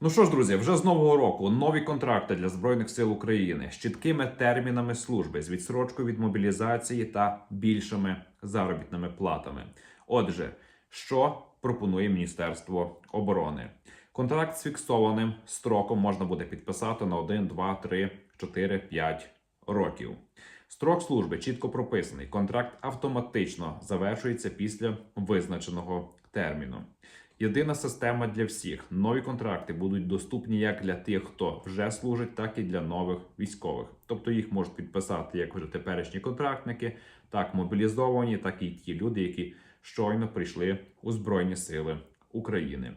Ну що ж, друзі, вже з нового року нові контракти для збройних сил України з чіткими термінами служби, з відсрочкою від мобілізації та більшими заробітними платами. Отже, що пропонує Міністерство оборони? Контракт з фіксованим строком можна буде підписати на 1, 2, 3, 4, 5 років. Строк служби чітко прописаний. Контракт автоматично завершується після визначеного терміну. Єдина система для всіх. Нові контракти будуть доступні як для тих, хто вже служить, так і для нових військових. Тобто їх можуть підписати як вже теперішні контрактники, так мобілізовані, так і ті люди, які щойно прийшли у Збройні Сили України.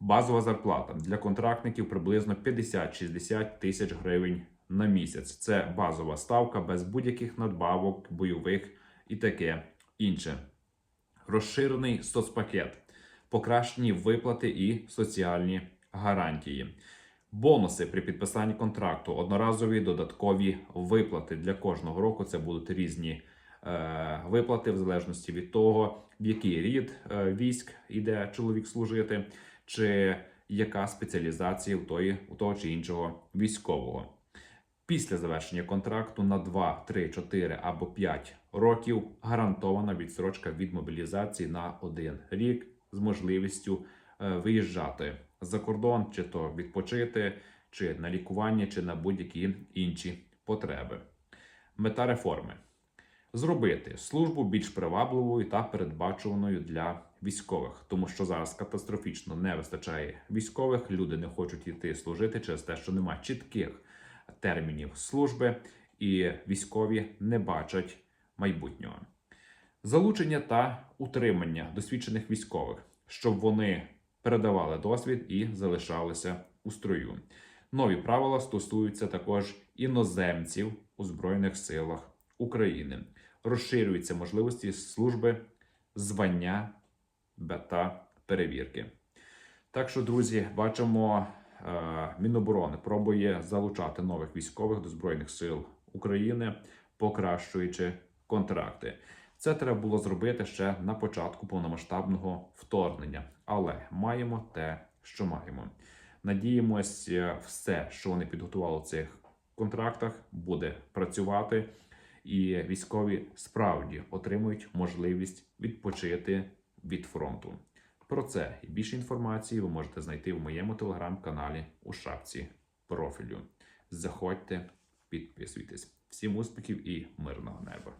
Базова зарплата для контрактників приблизно 50-60 тисяч гривень на місяць. Це базова ставка без будь-яких надбавок, бойових і таке інше. Розширений соцпакет, покращені виплати і соціальні гарантії. Бонуси при підписанні контракту, одноразові додаткові виплати для кожного року. Це будуть різні е, виплати в залежності від того, в який рід е, військ іде чоловік служити, чи яка спеціалізація у, тої, у того чи іншого військового. Після завершення контракту на 2, 3, 4 або 5 років гарантована відсрочка від мобілізації на один рік з можливістю е, виїжджати за кордон, чи то відпочити, чи на лікування, чи на будь-які інші потреби. Мета реформи зробити службу більш привабливою та передбачуваною для військових, тому що зараз катастрофічно не вистачає військових. Люди не хочуть йти служити через те, що немає чітких термінів служби, і військові не бачать майбутнього. Залучення та утримання досвідчених військових, щоб вони передавали досвід і залишалися у строю. Нові правила стосуються також іноземців у Збройних силах України. Розширюються можливості служби, звання та перевірки. Так що, друзі, бачимо, е, Міноборони пробує залучати нових військових до Збройних сил України, покращуючи контракти. Це треба було зробити ще на початку повномасштабного вторгнення, але маємо те, що маємо. Надіємось, е, все, що вони підготували в цих контрактах, буде працювати, і військові справді отримують можливість відпочити від фронту. Про це і більше інформації ви можете знайти в моєму телеграм-каналі у шапці профілю. Заходьте, підписуйтесь. Всім успіхів і мирного неба!